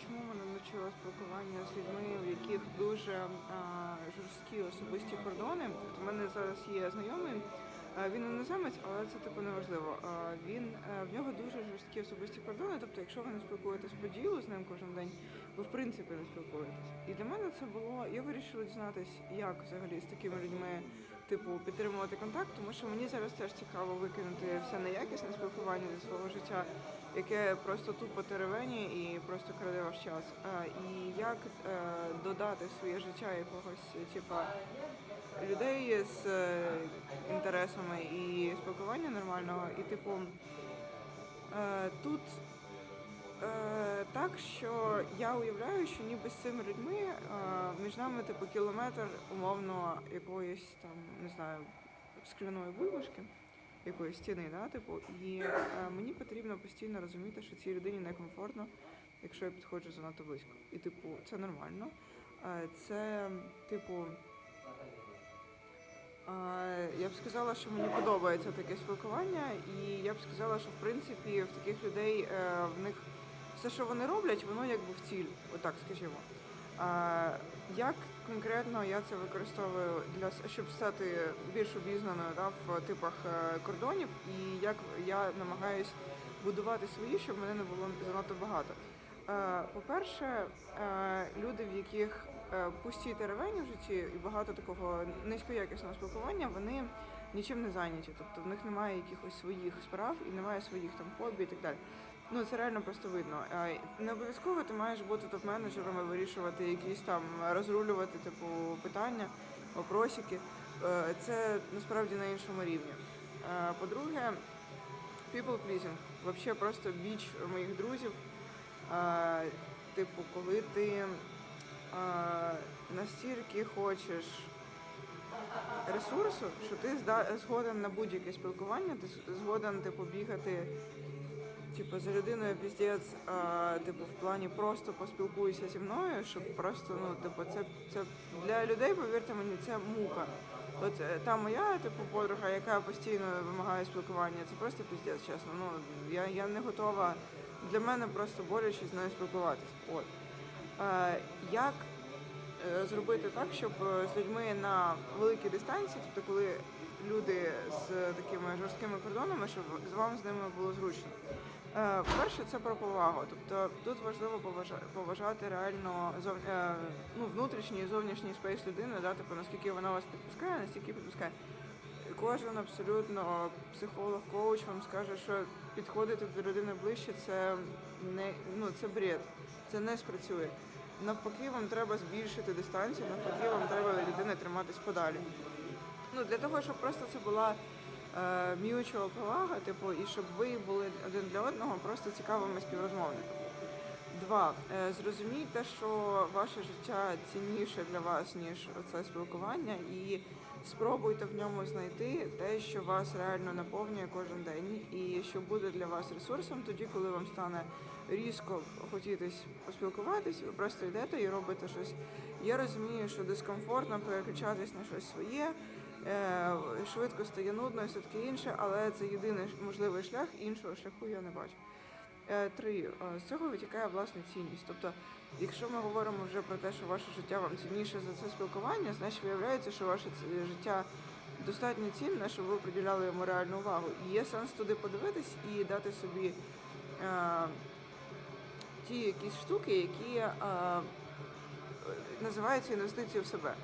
чому мене навчило спілкування з людьми, в яких дуже жорсткі особисті кордони. У мене зараз є знайомий. Він іноземець, але це типу неважливо. А, Він е, в нього дуже жорсткі особисті кордони. Тобто, якщо ви не спілкуєтесь по ділу з ним кожен день, ви в принципі не спілкуєтесь. І для мене це було. Я вирішила дізнатись, як взагалі з такими людьми типу підтримувати контакт, тому що мені зараз теж цікаво викинути все неякісне спілкування зі свого життя, яке просто тупо теревені і просто краде ваш час. І як е, додати в своє життя якогось, типа людей з е, інтересами і спілкування нормального, і типу е, тут. Е, так, що я уявляю, що ніби з цими людьми е, між нами типу кілометр умовно якоїсь там, не знаю, скляної бульбашки, якоїсь стіни, да, типу, і е, мені потрібно постійно розуміти, що цій людині некомфортно, якщо я підходжу занадто близько. І типу, це нормально. Е, це, типу. е, Я б сказала, що мені подобається таке спілкування, і я б сказала, що в принципі в таких людей в них все, що вони роблять, воно якби в ціль, отак скажімо. А, як конкретно я це використовую для щоб стати більш обізнаною да, в типах е, кордонів, і як я намагаюсь будувати свої, щоб мене не було занадто багато. Е, По-перше, е, люди, в яких пусті теревені в житті і багато такого низькоякісного спілкування, вони нічим не зайняті. Тобто в них немає якихось своїх справ і немає своїх там хобі і так далі. Ну це реально просто видно. Не обов'язково ти маєш бути топ-менеджером і вирішувати якісь там розрулювати типу питання, вопросики. Е, Це насправді на іншому рівні. Е, По-друге, people pleasing. Вообще просто біч моїх друзів. Е, Типу, коли ти настільки хочеш ресурсу, що ти згоден на будь-яке спілкування, ти згоден типу бігати Типу, за людиною піздець, а, типу, в плані просто поспілкуйся зі мною, щоб просто, ну, типу, це, це для людей, повірте мені, це мука. От е, та моя, типу, подруга, яка постійно вимагає спілкування, це просто піздець, чесно. Ну, я, я не готова. Для мене просто боляче з нею спілкуватись. От. Е, як е, зробити так, щоб е, з людьми на великій дистанції, тобто коли люди з такими жорсткими кордонами, щоб з вам з ними було зручно. Е, Перше, це про повагу. Тобто тут важливо поважа- поважати реально е, ну, внутрішній і зовнішній спейс людини, да, типу, наскільки вона вас підпускає, настільки підпускає. Кожен абсолютно психолог, коуч вам скаже, що підходити до людини ближче це не ну це бред, це не спрацює. Навпаки, вам треба збільшити дистанцію, навпаки, вам треба від людини триматись подалі. Ну для того, щоб просто це була е, mutual повага, типу, і щоб ви були один для одного просто цікавими співрозмовниками. Два. Е, Зрозумійте, що ваше життя цінніше для вас, ніж це спілкування, і спробуйте в ньому знайти те, що вас реально наповнює кожен день, і що буде для вас ресурсом тоді, коли вам стане різко хотітись поспілкуватись, ви просто йдете і робите щось. Я розумію, що дискомфортно переключатись на щось своє. Е, Швидко стає нудно і все таке інше, але це єдиний можливий шлях, іншого шляху я не бачу. Е, Три Е, з цього витікає власне цінність. Тобто, якщо ми говоримо вже про те, що ваше життя вам цінніше за це спілкування, значить виявляється, що ваше життя достатньо цінне, щоб ви приділяли йому реальну увагу. І є сенс туди подивитись і дати собі е, ті якісь штуки, які е, називаються інвестиції в себе.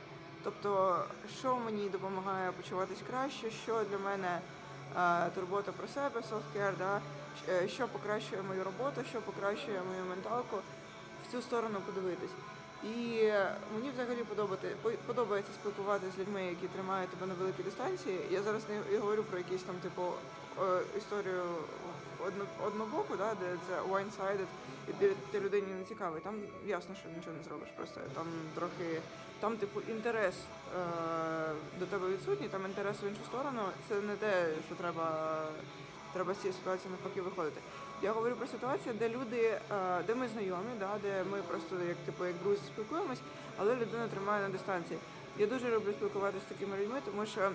Тобто, що мені допомагає почуватись краще, що для мене е, турбота про себе, self-care, да? е, що покращує мою роботу, що покращує мою менталку, в цю сторону подивитись. І мені взагалі подобати, по- подобається спілкуватися з людьми, які тримають тебе на великій дистанції. Я зараз не говорю про якісь там, типу, е, історію одно, однобоку, да, де це one-sided, і ти, ти людині не цікавий. Там ясно, що нічого не зробиш. Просто там трохи там, типу, інтерес е, до тебе відсутній, там інтерес в іншу сторону. Це не те, що треба, треба з цієї ситуації навпаки виходити. Я говорю про ситуацію, де люди, е, де ми знайомі, да, де ми просто як типу як друзі спілкуємось, але людина тримає на дистанції. Я дуже люблю спілкуватися з такими людьми, тому що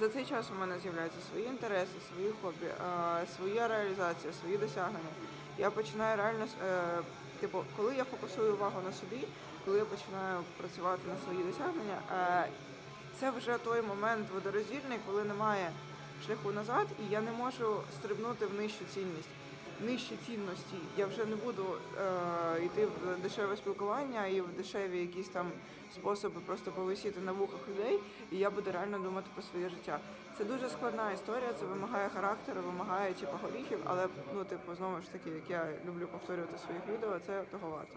за цей час у мене з'являються свої інтереси, свої хобі, е, своя реалізація, свої досягнення. Я починаю реально е, типу, коли я фокусую увагу на собі, коли я починаю працювати на свої досягнення, е, це вже той момент водороздільний, коли немає шляху назад, і я не можу стрибнути в нижчу цінність. Нижчі цінності я вже не буду е, йти в дешеве спілкування і в дешеві якісь там способи просто повисіти на вухах людей, і я буду реально думати про своє життя. Це дуже складна історія, це вимагає характеру, вимагає типу, горіхів, але ну, типу, знову ж таки, як я люблю повторювати своїх відео, це того варто.